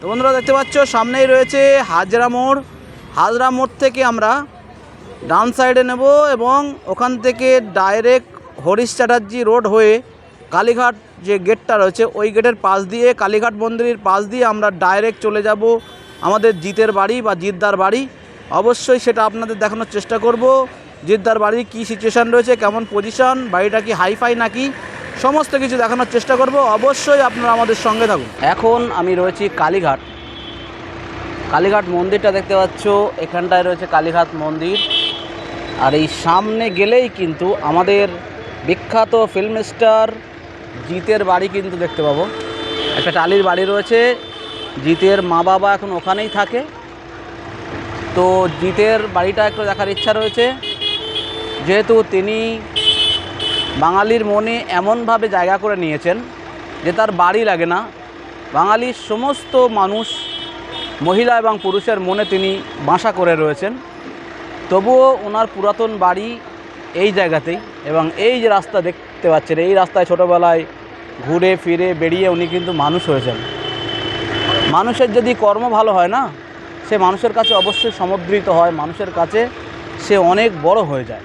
তো বন্ধুরা দেখতে পাচ্ছ, সামনেই রয়েছে হাজরা মোড়। হাজরা মোড় থেকে আমরা ডান সাইডে নেব এবং ওখান থেকে ডাইরেক্ট হরিশ চ্যাটার্জি রোড হয়ে কালীঘাট যে গেটটা রয়েছে, ওই গেটের পাশ দিয়ে, কালীঘাট মন্দিরের পাশ দিয়ে আমরা ডাইরেক্ট চলে যাব আমাদের জিতের বাড়ি বা জিদ্দার বাড়ি। অবশ্যই সেটা আপনাদের দেখানোর চেষ্টা করব, জিদ্দার বাড়ির কী সিচুয়েশান রয়েছে, কেমন পজিশন বাড়িটা কি হাইফাই নাকি? সমস্ত কিছু দেখানোর চেষ্টা করব। অবশ্যই আপনারা আমাদের সঙ্গে থাকুন। এখন আমি রয়েছি কালীঘাট। কালীঘাট মন্দিরটা দেখতে পাচ্ছ, এখানটায় রয়েছে কালীঘাট মন্দির। আর এই সামনে গেলেই কিন্তু আমাদের বিখ্যাত ফিল্ম স্টার জিতের বাড়ি কিন্তু দেখতে পাবো। একটা টালির বাড়ি রয়েছে, জিতের মা বাবা এখন ওখানেই থাকে। তো জিতের বাড়িটা একটু দেখার ইচ্ছা রয়েছে। যেহেতু তিনি বাঙালির মনে এমনভাবে জায়গা করে নিয়েছেন যে তার বাড়ি লাগে না। বাঙালির সমস্ত মানুষ, মহিলা এবং পুরুষের মনে তিনি বাসা করে রয়েছেন। তবুও ওনার পুরাতন বাড়ি এই জায়গাতেই এবং এই যে রাস্তা দেখতে পাচ্ছেন, এই রাস্তায় ছোটোবেলায় ঘুরে ফিরে বেরিয়ে উনি কিন্তু মানুষ হয়েছেন। মানুষের যদি কর্ম ভালো হয় না, সে মানুষের কাছে অবশ্যই সমুদ্রিত হয়, মানুষের কাছে সে অনেক বড় হয়ে যায়।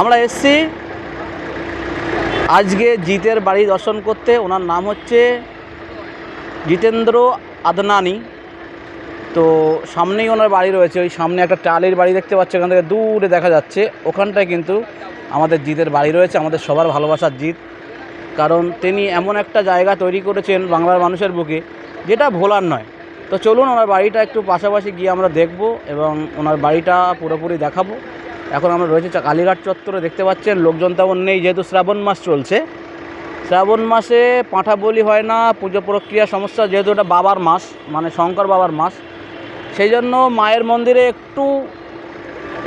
আমরা এসছি আজকে জিতের বাড়ি দর্শন করতে। ওনার নাম হচ্ছে জিতেন্দ্র আদনানি। তো সামনেই ওনার বাড়ি রয়েছে, ওই সামনে একটা টালির বাড়ি দেখতে পাচ্ছি, ওখান থেকে দূরে দেখা যাচ্ছে। ওখানটায় কিন্তু আমাদের জিতের বাড়ি রয়েছে, আমাদের সবার ভালোবাসার জিত। কারণ তিনি এমন একটা জায়গা তৈরি করেছেন বাংলার মানুষের বুকে, যেটা ভোলার নয়। তো চলুন, ওনার বাড়িটা একটু পাশাপাশি গিয়ে আমরা দেখব এবং ওনার বাড়িটা পুরোপুরি দেখাবো। এখন আমরা রয়েছে কালীঘাট চত্বরে, দেখতে পাচ্ছেন লোকজন তেমন নেই, যেহেতু শ্রাবণ মাস চলছে। শ্রাবণ মাসে পাঁঠা বলি হয় না, পুজো প্রক্রিয়া সমস্যা, যেহেতু এটা বাবার মাস মানে শঙ্কর বাবার মাস। সেই জন্য মায়ের মন্দিরে একটু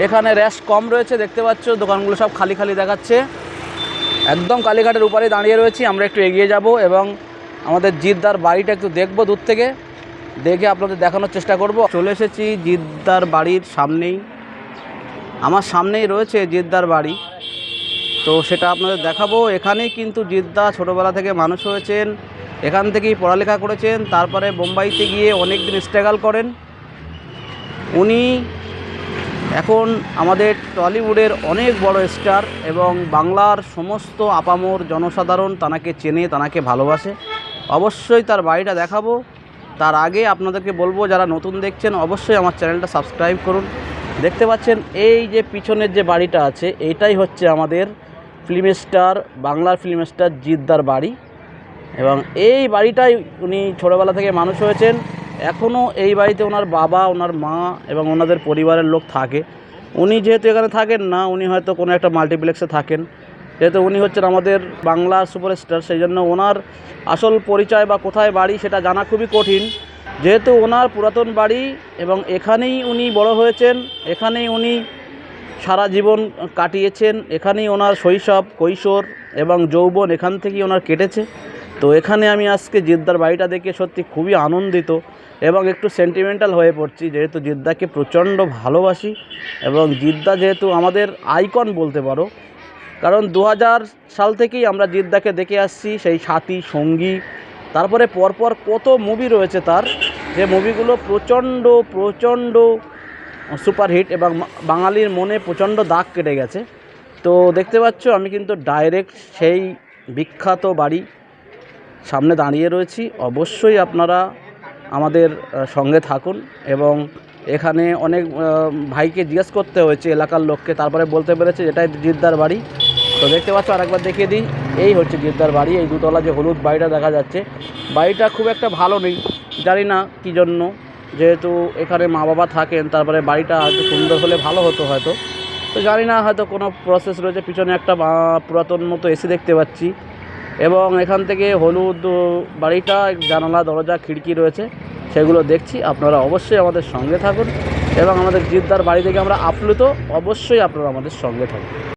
এখানে র্যাশ কম রয়েছে, দেখতে পাচ্ছ, দোকানগুলো সব খালি খালি দেখাচ্ছে। একদম কালীঘাটের উপরে দাঁড়িয়ে রয়েছি, আমরা একটু এগিয়ে যাব এবং আমাদের জিদ্দার বাড়িটা একটু দেখব দূর থেকে। দেখে আপনাদের দেখানোর চেষ্টা করব। চলে এসেছি জিদ্দার বাড়ির সামনেই। আমার সামনেই রয়েছে জিদ্দার বাড়ি। তো সেটা আপনাদের দেখাবো। এখানেই কিন্তু জিদ্দা ছোটোবেলা থেকে মানুষ হয়েছেন, এখান থেকেই পড়ালেখা করেছেন, তারপরে বোম্বাইতে গিয়ে অনেক দিন স্ট্রাগল করেন। উনি এখন আমাদের টলিউডের অনেক বড় স্টার এবং বাংলার সমস্ত আপামর জনসাধারণ তানাকে চেনে, তানাকে ভালোবাসে। অবশ্যই তার বাড়িটা দেখাবো। তার আগে আপনাদেরকে বলব, যারা নতুন দেখছেন, অবশ্যই আমার চ্যানেলটা সাবস্ক্রাইব করুন। দেখতে পাচ্ছেন, এই যে পিছনের যে বাড়িটা আছে এইটাই হচ্ছে আমাদের ফিল্ম স্টার বাংলার ফিল্ম স্টার জিদ্দার বাড়ি। এবং এই বাড়িটাই উনি ছোটোবেলা থেকে মানুষ হয়েছেন। এখনও এই বাড়িতে ওনার বাবা, ওনার মা এবং ওনাদের পরিবারের লোক থাকে। উনি যেহেতু এখানে থাকেন না, উনি হয়তো কোনো একটা মাল্টিপ্লেক্সে থাকেন। যেহেতু উনি হচ্ছেন আমাদের বাংলা সুপারস্টার সেই জন্য ওনার আসল পরিচয় বা কোথায় বাড়ি সেটা জানা খুবই কঠিন। যেহেতু ওনার পুরাতন বাড়ি এবং এখানেই উনি বড় হয়েছেন, এখানেই উনি সারা জীবন কাটিয়েছেন, এখানেই ওনার শৈশব, কৈশোর এবং যৌবন এখান থেকেই ওনার কেটেছে। তো এখানে আমি আজকে জিদ্দার বাড়িটা দেখে সত্যি খুবই আনন্দিত এবং একটু সেন্টিমেন্টাল হয়ে পড়ছি, যেহেতু জিদ্দাকে প্রচণ্ড ভালোবাসি এবং জিদ্দা যেহেতু আমাদের আইকন বলতে পারো। কারণ দু হাজার সাল থেকেই আমরা জিদ্দাকে দেখে আসছি, সেই সাথী, সঙ্গী, তারপরে পরপর কত মুভি রয়েছে তার। যে মুভিগুলো প্রচণ্ড প্রচণ্ড সুপারহিট এবং বাঙালির মনে প্রচণ্ড দাগ কেটে গেছে। তো দেখতে পাচ্ছ, আমি কিন্তু ডাইরেক্ট সেই বিখ্যাত বাড়ি সামনে দাঁড়িয়ে রয়েছি। অবশ্যই আপনারা আমাদের সঙ্গে থাকুন এবং এখানে অনেক ভাইকে জিজ্ঞেস করতে হয়েছে এলাকার লোককে, তারপরে বলতে পেরেছে এটাই জিদ্দার বাড়ি। তো দেখতে পাচ্ছ, আরেকবার দেখিয়ে দিই, এই হচ্ছে জিদ্দার বাড়ি, এই দুতলা যে হলুদ বাড়িটা দেখা যাচ্ছে। বাড়িটা খুব একটা ভালো নেই জানি না কী জন্য। যেহেতু এখানে মা বাবা থাকেন, তারপরে বাড়িটা হয়তো সুন্দর হলে ভালো হতো হয়তো। তো জানি না হয়তো কোনো প্রসেস রয়েছে, পিছনে একটা পুরাতন মতো এসি দেখতে পাচ্ছি। এবং এখান থেকে হলুদ বাড়িটা, জানালা, দরজা, খিড়কি রয়েছে, সেগুলো দেখছি। আপনারা অবশ্যই আমাদের সঙ্গে থাকুন এবং আমাদের জিদ্দার বাড়ি থেকে আমরা আপ্লুত, অবশ্যই আপনারা আমাদের সঙ্গে থাকুন।